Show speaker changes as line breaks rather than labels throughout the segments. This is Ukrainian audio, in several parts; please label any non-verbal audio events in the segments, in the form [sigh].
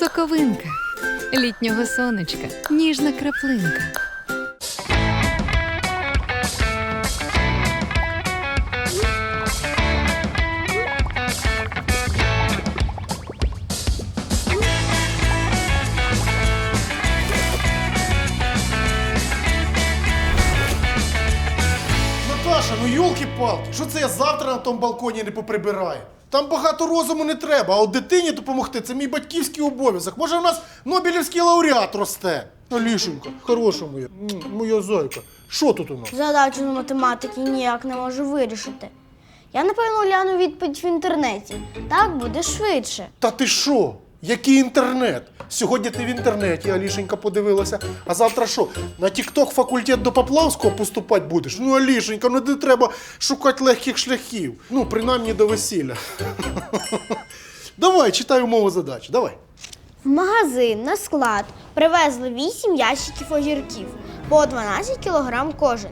Соковинка літнього сонечка, ніжна краплинка.
Це я завтра на тому балконі не поприбираю? Там багато розуму не треба, а от дитині допомогти це мій батьківський обов'язок. Може, в нас Нобелівський лауреат росте. Алішенька, хороша моя, м, моя зайка. Що тут у нас?
Задачу з математики ніяк не можу вирішити. Я, напевно, гляну відповідь в інтернеті. Так буде швидше.
Та ти що? Який інтернет? Сьогодні ти в інтернеті, Алішенька подивилася. А завтра що? На Тікток факультет до Поплавського поступати будеш? Ну, Алішенька, ну не треба шукати легких шляхів. Ну, принаймні до весілля. [laughs] Давай, читай умову задачі, давай.
В магазин на склад привезли 8 ящиків огірків по 12 кг кожен.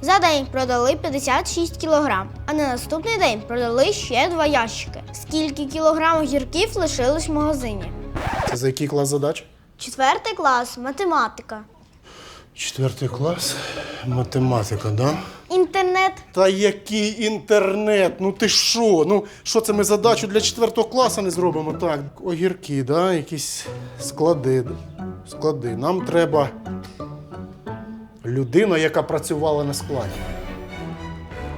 За день продали 56 кг, а на наступний день продали ще два ящики. Скільки кілограм огірків лишилось в магазині?
Це за який клас задач?
Четвертий клас, математика.
Четвертий клас. Математика, да?
Інтернет.
Та який інтернет? Ну ти що? Ну що це ми задачу для четвертого класу не зробимо? Так, огірки, да? якісь склади. Склади. Нам треба людина, яка працювала на складі.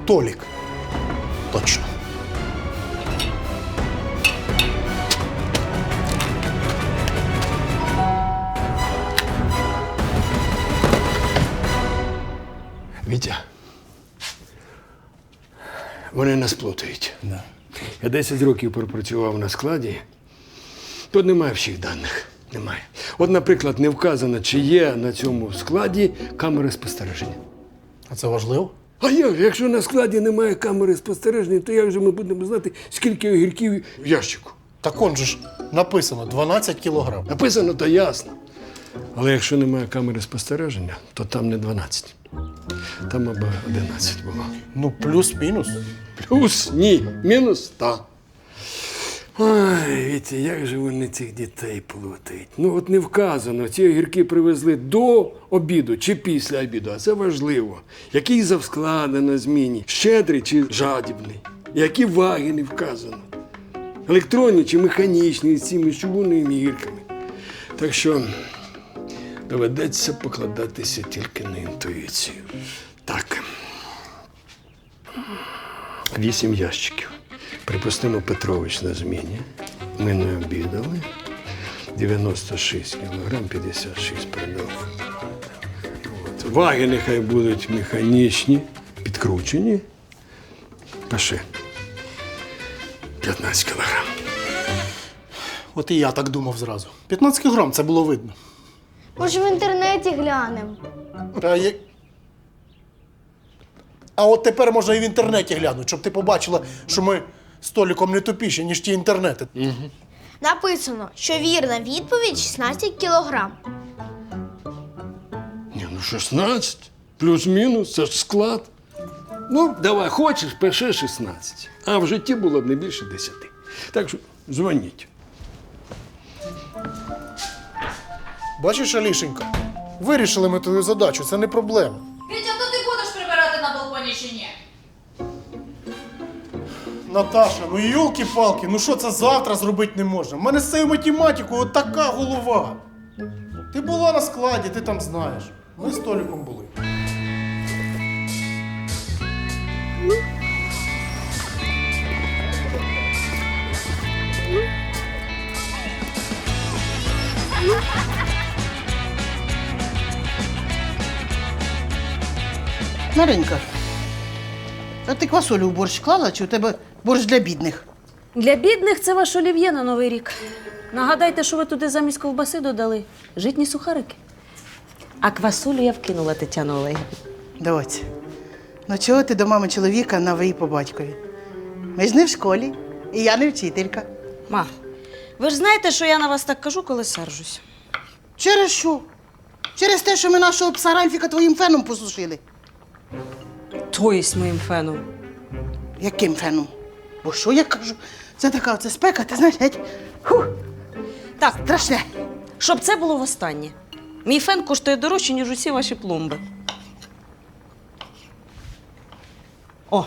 Толік. Точно.
Вітя. Вони нас плутають. Я 10 років пропрацював на складі. Тут немає всіх даних. Немає. От, наприклад, не вказано, чи є на цьому складі камери спостереження.
А це важливо?
А як же, якщо на складі немає камери спостереження, то як же ми будемо знати, скільки огірків в ящику?
Так он же ж написано 12 кілограм.
Написано, то ясно. Але якщо немає камери спостереження, то там не 12. Там або 11 було.
Ну, плюс-мінус.
Плюс ні, мінус та. Ой, Вітя, як же вони цих дітей плутають? Ну от не вказано, ці огірки привезли до обіду чи після обіду, а це важливо. Який завсклади на зміні, щедрий чи жадібний, які ваги не вказано. Електронні чи механічні з цими чугунними гірками. Так що доведеться покладатися тільки на інтуїцію. Так. Вісім ящиків. Припустимо Петрович на зміні. Ми не обідали. 96 кілограм, 56 продав. От. Ваги нехай будуть механічні, підкручені. Пиши. 15 кілограм.
От і я так думав зразу. 15 кілограм це було видно.
Може, в інтернеті глянемо.
Та є... А от тепер можна і в інтернеті глянути, щоб ти побачила, що ми з Толіком не тупіші, ніж ті інтернети.
Написано, що вірна відповідь 16 кілограм.
Ні, ну 16. Плюс-мінус, це ж склад. Ну, давай, хочеш, пиши 16. А в житті було б не більше 10. Так що дзвоніть.
Бачиш, Алішенька, вирішили ми твою задачу, це не проблема. Наташа, ну юлки-палки, ну що це завтра зробити не можна? У мене з цією математикою от така голова. Ти була на складі, ти там знаєш. Ми з Толіком були.
Маринка, а ти квасолю в борщ клала, чи у тебе борщ для бідних?
Для бідних це ваш олів'є на Новий рік. Нагадайте, що ви туди замість ковбаси додали житні сухарики. А квасолю я вкинула Тетяну Олегівну.
Доць, ну чого ти до мами чоловіка на ви по батькові? Ми ж не в школі, і я не вчителька.
Ма, ви ж знаєте, що я на вас так кажу, коли сержусь.
Через що? Через те, що ми нашого пса Ральфіка твоїм феном посушили.
З моїм феном.
Яким феном? Бо що я кажу? Це така оце спека, ти знаєш, геть. Фух.
Так,
Страшне.
щоб це було востаннє. Мій фен коштує дорожче, ніж усі ваші пломби. О.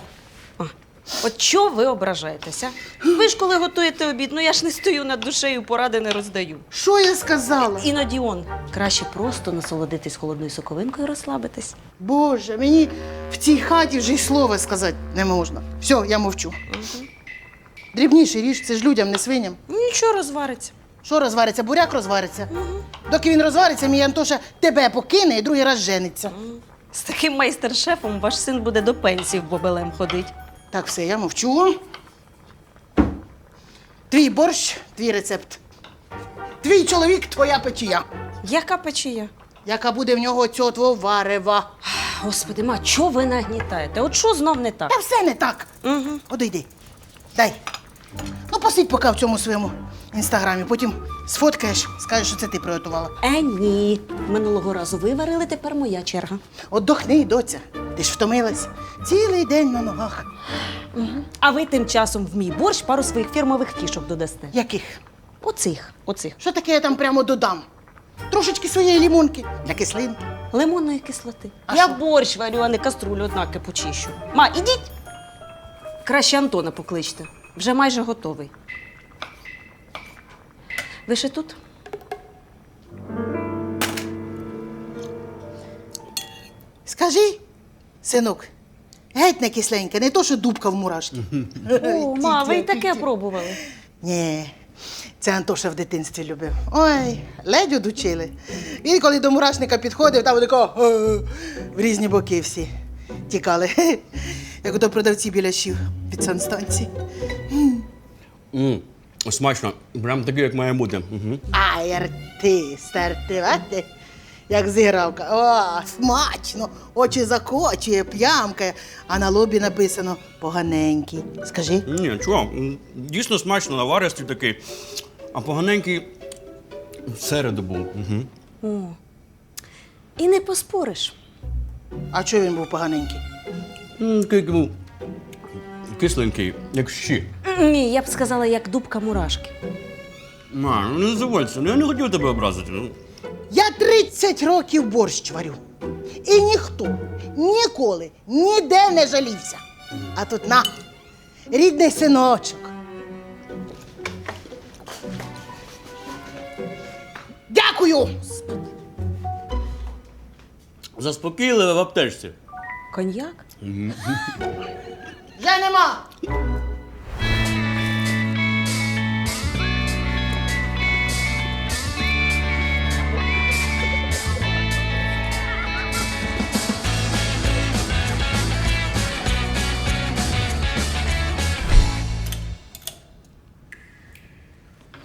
От чого ви ображаєтеся? Ви ж коли готуєте обід, ну я ж не стою над душею, поради не роздаю.
Що я сказала?
Іноді он краще просто насолодитись холодною соковинкою і розслабитись.
Боже, мені в цій хаті вже й слова сказати не можна. Все, я мовчу. Дрібніший ріж, це ж людям, не свиням.
Нічого розвариться.
Що розвариться? Буряк розвариться. Доки він розвариться, мій Антоша тебе покине і другий раз жениться.
З таким майстер-шефом ваш син буде до пенсії в бобелем ходить.
Так, все, я мовчу. Твій борщ, твій рецепт. Твій чоловік, твоя печія.
Яка печія?
Яка буде в нього цього твого варева.
Господи, ма, чого ви нагнітаєте? От що знов не так?
Та все не так.
Угу.
Одійди. Дай. Ну, посидь поки в цьому своєму інстаграмі, потім сфоткаєш, скажеш, що це ти приготувала.
Е, ні. Минулого разу ви варили, тепер моя черга.
Отдохни, доця. Ти ж втомилась. Цілий день на ногах.
А ви тим часом в мій борщ пару своїх фірмових фішок додасте.
Яких?
Оцих, оцих.
Що таке я там прямо додам? Трошечки своєї лімонки для кислинки.
Лимонної кислоти.
А
Я
що?
борщ варю, а не каструлю однаки почищу. Ма, ідіть. Краще Антона покличте. Вже майже готовий. Ви ще тут?
Скажи, синок, геть не кисленьке, не то, що дубка в мурашці.
О, ма, ви й таке пробували.
Ні, це Антоша в дитинстві любив. Ой, ледь одучили. Він, коли до мурашника підходив, там тако «Е», в різні боки всі тікали. [laughs] Як ото продавці біляшів від санстанції.
Мм, смачно. Прям такий, як має бути. Угу.
Ай, артист, артивати, як зігравка. О, смачно, очі закочує, п'ямкає, а на лобі написано поганенький. Скажи.
Ні, чого? Дійсно смачно, наваристий такий. А поганенький в середу був. Угу.
І не поспориш.
А чого він був поганенький?
Такий був кисленький, як щі.
Ні, я б сказала, як дубка мурашки.
Ма, ну не заводься, ну я не хотів тебе образити. Ну.
Я 30 років борщ варю. І ніхто ніколи ніде не жалівся. А тут на, рідний синочок. Дякую!
Заспокійливе в аптечці.
Коньяк?
Вже нема.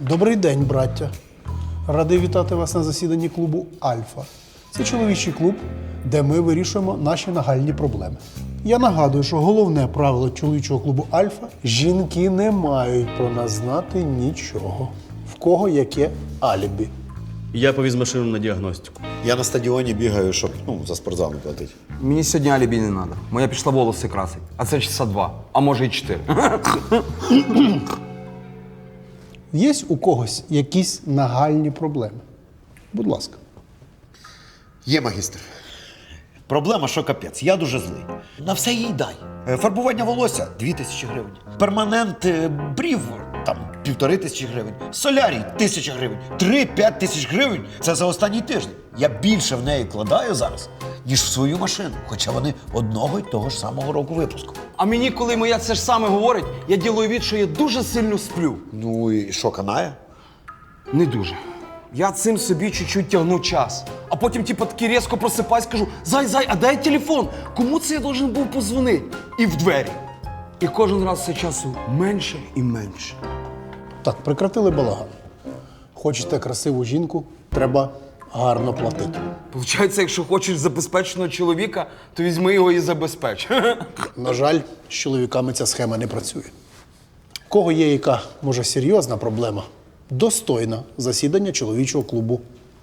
Добрий день, браття. Радий вітати вас на засіданні клубу Альфа. Це чоловічий клуб, де ми вирішуємо наші нагальні проблеми. Я нагадую, що головне правило чоловічого клубу Альфа жінки не мають про нас знати нічого. В кого яке алібі.
Я повіз машину на діагностику.
Я на стадіоні бігаю, щоб ну, за спортзал не платити.
Мені сьогодні алібі не треба. Моя пішла волоси красить. А це часа два, а може і чотири. [coughs]
Є у когось якісь нагальні проблеми? Будь ласка.
Є магістр. Проблема, що капець, я дуже злий. На все їй дай. Е, Фарбування волосся 2 тисячі гривень. Перманент е, брів там півтори тисячі гривень. Солярій тисяча гривень. Три-п'ять тисяч гривень це за останній тиждень. Я більше в неї вкладаю зараз, ніж в свою машину, хоча вони одного й того ж самого року випуску.
А мені, коли моя це ж саме говорить, я ділаю від, що я дуже сильно сплю.
Ну і що, канає?
Не дуже. Я цим собі чуть-чуть тягну час. А потім, типу, таки різко просипаюсь, кажу: зай, зай, а дай телефон. Кому це я должен був позвонити? І в двері. І кожен раз все часу менше і менше.
Так, прекратили балаган. Хочете красиву жінку, треба гарно платити.
Получається, якщо хочеш забезпеченого чоловіка, то візьми його і забезпеч. [laughs]
На жаль, з чоловіками ця схема не працює. У кого є яка, може, серйозна проблема, достойна засідання чоловічого клубу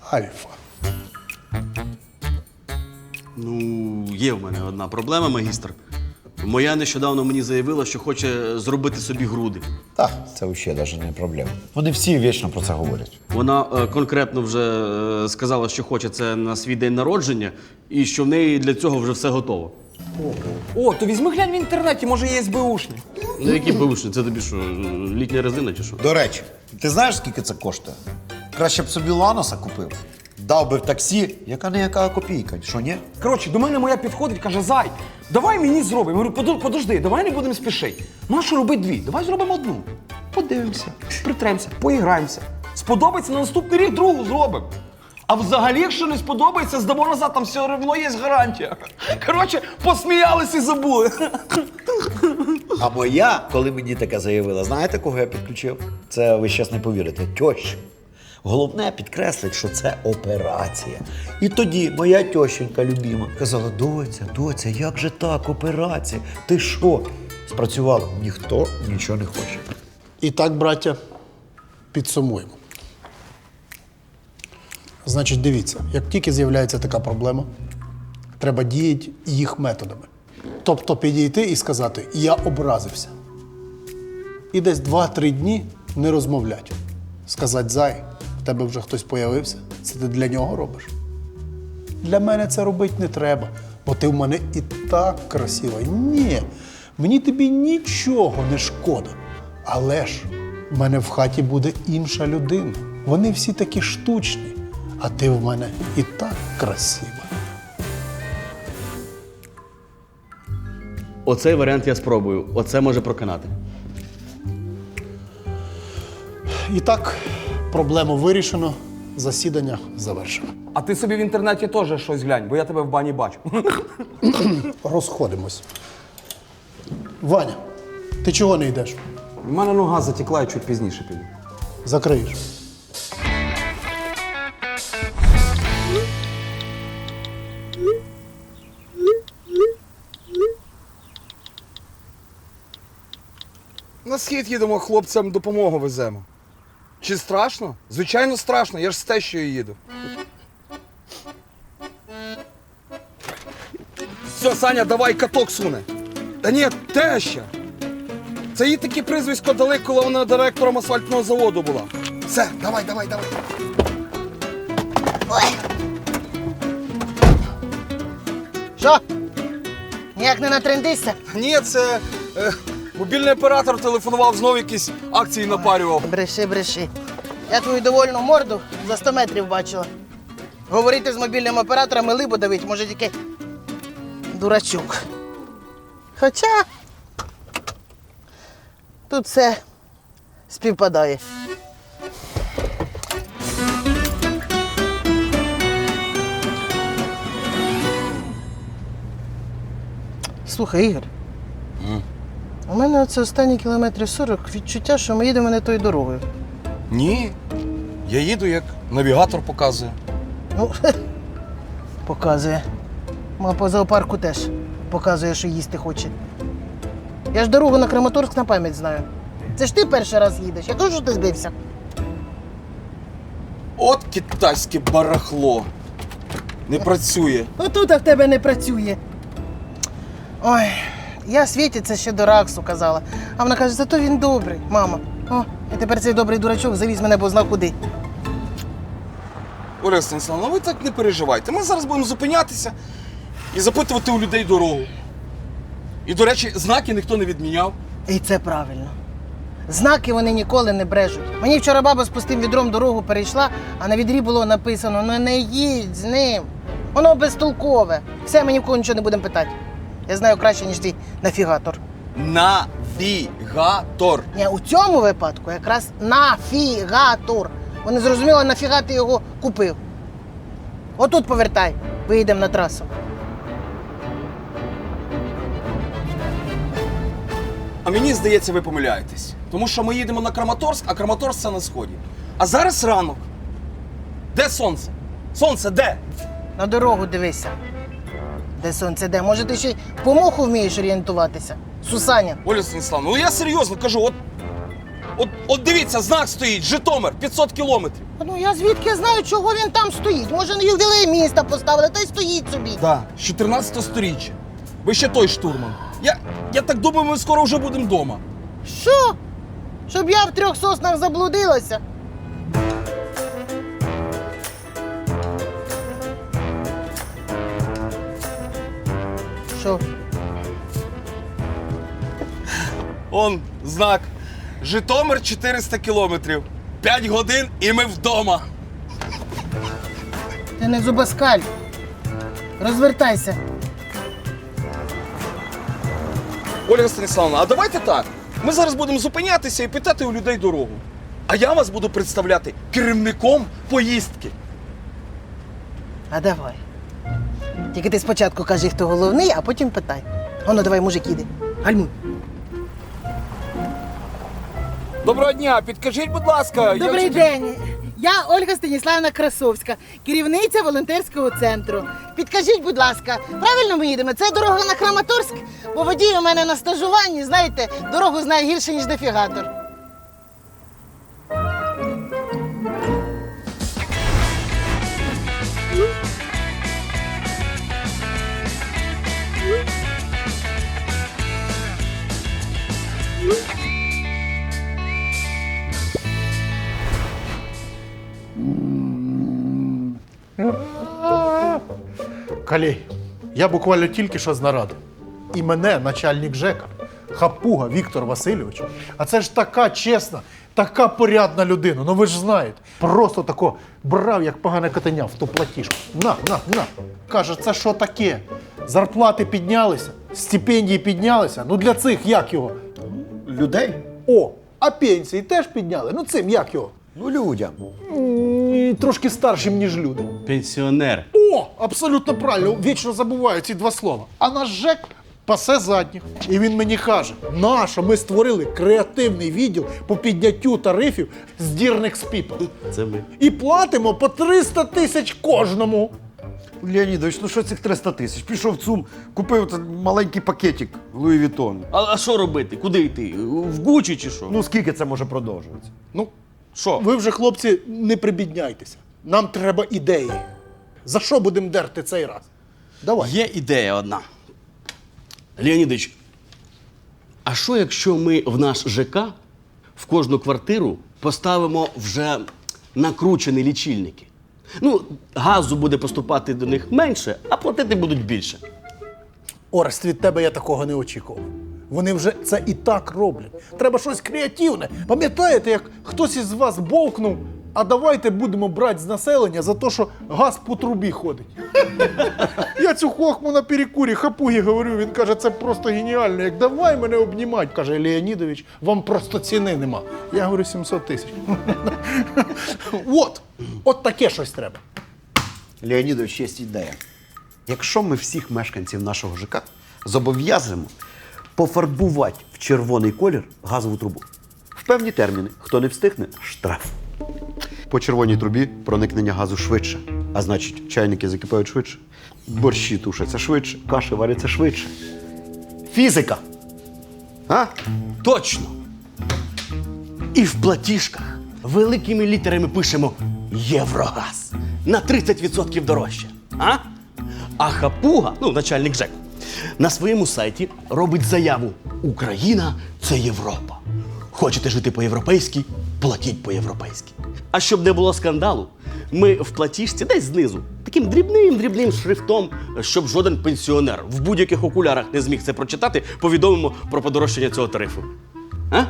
Альфа.
Ну, є в мене одна проблема, магістр. Моя нещодавно мені заявила, що хоче зробити собі груди.
Так, це взагалі навіть не проблема. Вони всі вічно про це говорять.
Вона е, конкретно вже е, сказала, що хоче це на свій день народження, і що в неї для цього вже все готово.
О, то візьми глянь в інтернеті, може є СБУшний.
Ну які бивши, це тобі що, літня резина чи що?
До речі, ти знаєш, скільки це коштує? Краще б собі Ланоса купив. Дав би в таксі, яка не яка копійка, що ні?
Коротше, до мене моя підходить, каже: Зай, давай мені зробимо. Я говорю, подожди, давай не будемо спішити. Ну а що робити дві? Давай зробимо одну. Подивимося, притремося, поіграємося. Сподобається на наступний рік другу зробимо. А взагалі, якщо не сподобається, здамо назад, там все одно є гарантія. Коротше, посміялися і забули.
А моя, коли мені таке заявила, знаєте, кого я підключив? Це ви щас не повірите, тещу. Головне підкреслить, що це операція. І тоді моя тещенька любима казала: доця, доця, як же так, операція? Ти що? Спрацювало. Ніхто нічого не хоче.
І так, браття, підсумуємо. Значить, дивіться, як тільки з'являється така проблема, треба діяти їх методами. Тобто підійти і сказати Я образився. І десь 2-3 дні не розмовляти. Сказати зай, в тебе вже хтось появився, це ти для нього робиш. Для мене це робити не треба, бо ти в мене і так красива. Ні, мені тобі нічого не шкода. Але ж в мене в хаті буде інша людина. Вони всі такі штучні, а ти в мене і так красива.
Оцей варіант я спробую. Оце може проканати.
І так, проблему вирішено, засідання завершено.
А ти собі в інтернеті теж щось глянь, бо я тебе в бані бачу. [coughs]
Розходимось. Ваня, ти чого не йдеш?
У мене нога затекла і чуть пізніше піду.
Закриєш.
На схід їдемо, хлопцям допомогу веземо. Чи страшно? Звичайно, страшно, я ж з тещою їду. Все, Саня, давай каток суне. Та ні, теща. Це їй таке прізвисько дали, коли вона директором асфальтного заводу була. Все, давай, давай, давай. Ой.
Що? Ніяк не натрендишся?
Ні, це е, мобільний оператор телефонував, знову якісь акції напарював.
Бреши, бреши. Я твою довольну морду за 100 метрів бачила. Говорити з мобільним оператором і либо давить, може тільки дурачок. Хоча тут все співпадає. Слухай, Ігор. У мене оце останні кілометрів 40 відчуття, що ми їдемо не тою дорогою.
Ні. Я їду, як навігатор показує.
Ну, показує. Ма по зоопарку теж показує, що їсти хоче. Я ж дорогу на Краматорськ на пам'ять знаю. Це ж ти перший раз їдеш. Я кажу, що ти збився.
От китайське барахло. Не працює.
Отут в тебе не працює. Ой, я Світі це ще до Раксу казала. А вона каже, зато він добрий, мама. О, і тепер цей добрий дурачок завіз мене бо знав куди.
Оля Станіславовна, ви так не переживайте. Ми зараз будемо зупинятися і запитувати у людей дорогу. І, до речі, знаки ніхто не відміняв.
І це правильно. Знаки вони ніколи не брежуть. Мені вчора баба з пустим відром дорогу перейшла, а на відрі було написано: ну не їдь з ним. Воно безтолкове. Все, ми ні в кого нічого не будемо питати. Я знаю краще, ніж твій нафігатор.
Навігатор.
Ні, у цьому випадку якраз нафігатор. Вони зрозуміли, нафіга ти його купив. Отут повертай, виїдемо на трасу.
А мені здається, ви помиляєтесь. Тому що ми їдемо на Краматорськ, а Краматорськ це на сході. А зараз ранок. Де сонце? Сонце де?
На дорогу дивися. Де сонце де? Може, ти ще й по моху вмієш орієнтуватися? Сусаня.
Оля Станіславовна, ну я серйозно кажу, от, от, от дивіться, знак стоїть, Житомир, 500 кілометрів.
Ну я звідки знаю, чого він там стоїть? Може, на ювілей міста поставили, та й стоїть собі.
Так, з 14 сторіччя. Ви ще той штурман. Я, Я так думаю, ми скоро вже будемо вдома.
Що? Щоб я в трьох соснах заблудилася? Що?
Он знак. Житомир 400 кілометрів. 5 годин і ми вдома.
Ти не зубаскаль. Розвертайся.
Ольга Станіславовна, а давайте так. Ми зараз будемо зупинятися і питати у людей дорогу. А я вас буду представляти керівником поїздки.
А давай. Тільки ти спочатку кажи, хто головний, а потім питай. Воно, давай, мужик, іди. Гальмуй.
Доброго дня, підкажіть, будь ласка. я
Добрий
вчитель-
день. Я Ольга Станіславна Красовська, керівниця волонтерського центру. Підкажіть, будь ласка, правильно ми їдемо? Це дорога на Краматорськ? Бо водій у мене на стажуванні, знаєте, дорогу знає гірше, ніж дефігатор.
Калій, я буквально тільки що з наради. І мене, начальник ЖЕКа, хапуга Віктор Васильович. А це ж така чесна, така порядна людина. Ну ви ж знаєте. Просто тако брав, як погане котеня в ту платіжку. На, на, на. Каже, це що таке? Зарплати піднялися, стипендії піднялися. Ну для цих як його?
Людей?
О, а пенсії теж підняли. Ну цим як його?
Ну, людям.
М, Трошки старшим, ніж люди.
Пенсіонер.
О, абсолютно правильно. Вічно забуваю ці два слова. А наш ЖЕК пасе задніх. І він мені каже: нащо ми створили креативний відділ по підняттю тарифів з дірних спіпа.
Це ми.
І платимо по 300 тисяч кожному.
Леонідович, ну що цих 300 тисяч? Пішов в ЦУМ, купив маленький пакетик Луї Вітон.
А, а що робити? Куди йти? В Гучі чи що?
Ну скільки це може продовжуватися?
Ну,
що?
ви вже, хлопці, не прибідняйтеся. Нам треба ідеї. За що будемо дерти цей раз? Давай.
Є ідея одна. Леонідович, а що якщо ми в наш ЖК в кожну квартиру поставимо вже накручені лічильники? Ну, газу буде поступати до них менше, а платити будуть більше.
Орест, від тебе я такого не очікував. Вони вже це і так роблять. Треба щось креативне. Пам'ятаєте, як хтось із вас бовкнув, а давайте будемо брати з населення за те, що газ по трубі ходить. Я цю хохму на перекурі хапугі говорю, він каже, це просто геніально. Як давай мене обнімать, каже Леонідович, вам просто ціни нема. Я говорю 700 тисяч. От, от таке щось треба.
Леонідович, є ідея. Якщо ми всіх мешканців нашого ЖК зобов'язуємо пофарбувати в червоний колір газову трубу. В певні терміни. Хто не встигне штраф. По червоній трубі проникнення газу швидше. А значить, чайники закипають швидше, борщі тушаться швидше, каші варяться швидше. Фізика. А?
Точно. І в платіжках великими літерами пишемо Єврогаз на 30% дорожче. А? А хапуга, ну, начальник ЖЕКу, на своєму сайті робить заяву: Україна це Європа. Хочете жити по-європейськи? Платіть по-європейськи. А щоб не було скандалу, ми в платіжці десь знизу, таким дрібним дрібним шрифтом, щоб жоден пенсіонер в будь-яких окулярах не зміг це прочитати, повідомимо про подорожчання цього тарифу. А?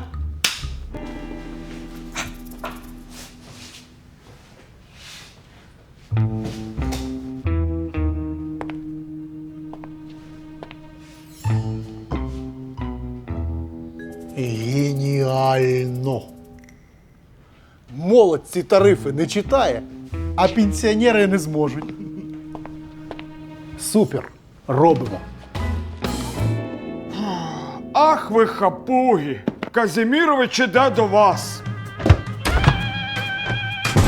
Ці тарифи не читає, а пенсіонери не зможуть. Супер. Робимо.
Ах ви хапуги! Казімірович іде до вас.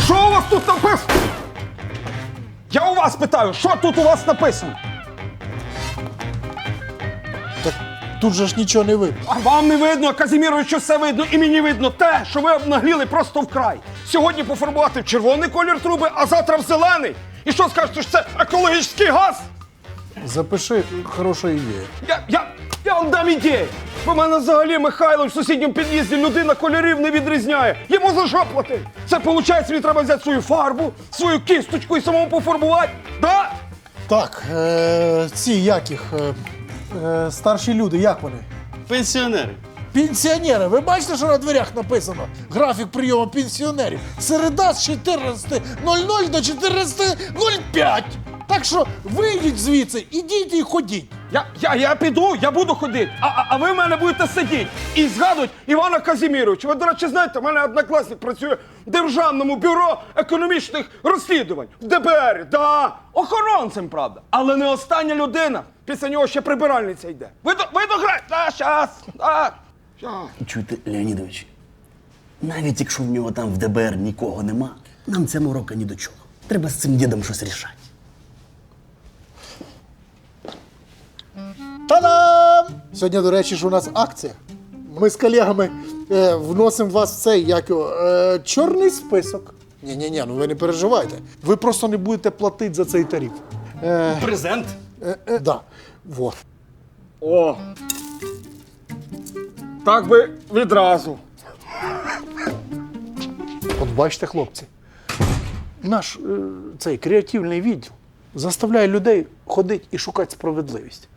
Що у вас тут написано? Я у вас питаю, що тут у вас написано?
Так тут же ж нічого не видно.
А вам не видно, а Казіміровичу все видно, і мені видно те, що ви обнагліли просто вкрай. Сьогодні пофарбувати в червоний колір труби, а завтра в зелений. І що скажете, що це екологічний газ?
Запиши хороша ідея.
Я, я, я вам дам ідею. Бо мене взагалі Михайло в сусідньому під'їзді людина кольорів не відрізняє. Йому за що платити? Це виходить, мені треба взяти свою фарбу, свою кісточку і самому пофарбувати. Да?
Так, е, ці як їх? Е, е, старші люди, як вони?
Пенсіонери.
Пенсіонери, ви бачите, що на дверях написано? Графік прийому пенсіонерів. Середа з 14.00 до 14.05. Так що вийдіть звідси, ідіть і ходіть.
Я, я, я піду, я буду ходити, а, а, а ви в мене будете сидіти і згадувати Івана Казіміровича. Ви, до речі, знаєте, в мене однокласник працює в Державному бюро економічних розслідувань в ДБР. Да, охоронцем, правда. Але не остання людина. Після нього ще прибиральниця йде. Ви, до- ви дограєте? Да, щас, да, щас.
Чуєте, Леонідович, навіть якщо в нього там в ДБР нікого нема, нам ця морока ні до чого. Треба з цим дідом щось рішати.
Та-дам! Сьогодні, до речі, ж у нас акція. Ми з колегами е, вносимо вас в цей як його, е, чорний список. Ні-ні-ні, ну ви не переживайте. Ви просто не будете платити за цей тариф. Е,
Презент.
е, е, да. Вот.
О. Так би відразу.
От бачите, хлопці, наш е, цей креативний відділ заставляє людей ходити і шукати справедливість.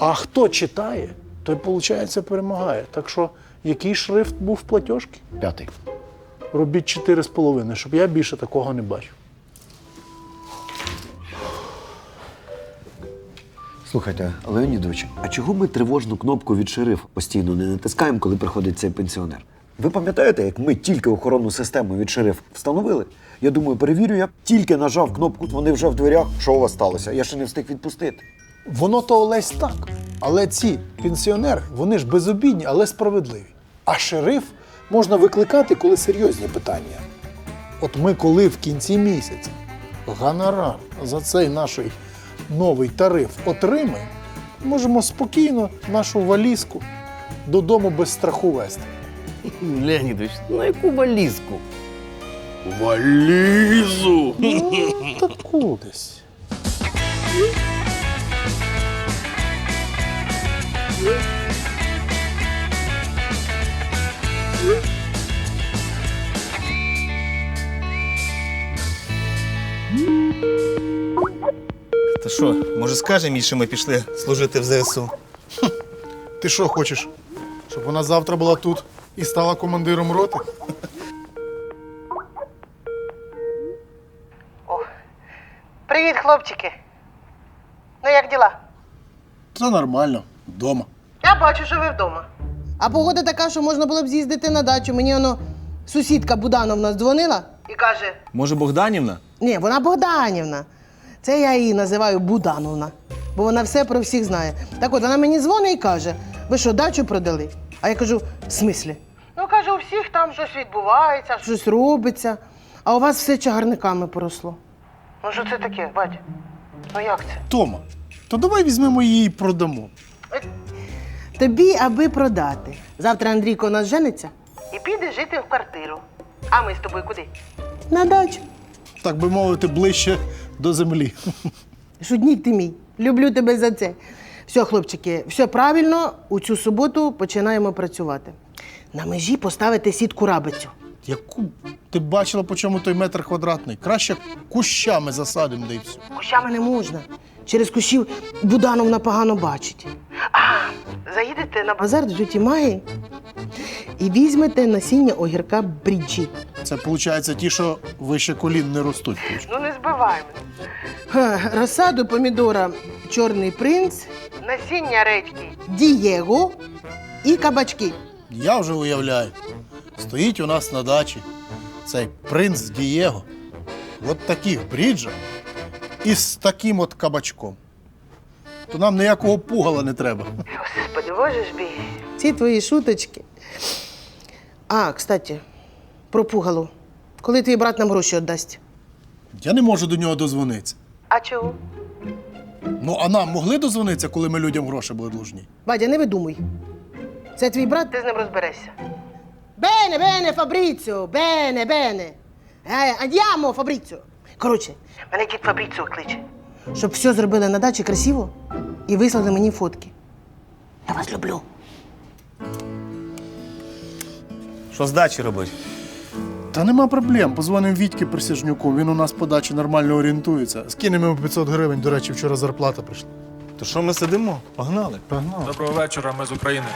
А хто читає, той, виходить, перемагає. Так що, який шрифт був в платіжці?
П'ятий.
Робіть 4,5, щоб я більше такого не бачив.
Слухайте, Леонідович, а чого ми тривожну кнопку від шериф постійно не натискаємо, коли приходить цей пенсіонер? Ви пам'ятаєте, як ми тільки охоронну систему від шериф встановили? Я думаю, перевірю, я тільки нажав кнопку, вони вже в дверях. Що у вас сталося? Я ще не встиг відпустити.
Воно то Олесь так. Але ці пенсіонери, вони ж безобідні, але справедливі. А шериф можна викликати, коли серйозні питання. От ми, коли в кінці місяця гонорар за цей наш новий тариф отримаємо, можемо спокійно нашу валізку додому без страху вести.
Леонідович, на яку валізку? Валізу!
Ну, таку десь. [laughs]
Та що, може скаже їй, що ми пішли служити в ЗСУ?
Ти що хочеш? Щоб вона завтра була тут і стала командиром роти?
Привіт, хлопчики. Ну, як діла?
Це нормально, вдома.
Я бачу, що ви вдома. А погода така, що можна було б з'їздити на дачу. Мені воно сусідка Будановна дзвонила і каже:
Може, Богданівна?
Ні, вона Богданівна. Це я її називаю Будановна, бо вона все про всіх знає. Так от вона мені дзвонить і каже: ви що, дачу продали? А я кажу, в смислі? Ну, каже, у всіх там щось відбувається, щось робиться, а у вас все чагарниками поросло. Ну, що це таке, Вадь? Ну як це?
Тома, то давай візьмемо її і продамо.
Тобі, аби продати. Завтра Андрійко у нас жениться і піде жити в квартиру. А ми з тобою куди? На дачу.
Так би мовити, ближче до землі.
Шутнік ти мій. Люблю тебе за це. Все, хлопчики, все правильно. У цю суботу починаємо працювати. На межі поставити сітку рабицю.
Яку ти бачила, по чому той метр квадратний? Краще кущами засадимо, да все.
Кущами не можна. Через кущів Будановна погано бачить. А, заїдете на базар до тіті Маї і візьмете насіння огірка бріджі.
Це виходить ті, що вище колін не ростуть.
Ну не збиваємо. Розсаду помідора Чорний принц, насіння редьки Дієго і кабачки.
Я вже уявляю. Стоїть у нас на дачі цей принц Дієго. От таких бріджах і з таким от кабачком. То нам ніякого пугала не треба.
Господи, боже ж бій. Ці твої шуточки. А, кстати, про пугало. Коли твій брат нам гроші віддасть?
Я не можу до нього дозвонитися.
А чого?
Ну, а нам могли дозвонитися, коли ми людям гроші були должні?
Бадя, не видумуй. Це твій брат, ти з ним розберешся. Бене, бене, Фабріціо, бене, бене. Е, Андіамо, Фабріціо. Коротше, мене дід Фабріціо кличе. Щоб все зробили на дачі красиво і вислали мені фотки. Я вас люблю.
Що з дачі робить?
Та нема проблем. Позвонимо Вітьки Присяжнюку, він у нас по дачі нормально орієнтується. Скинемо йому 500 гривень, до речі, вчора зарплата прийшла.
То що ми сидимо? Погнали.
Погнали.
Доброго вечора, ми з України.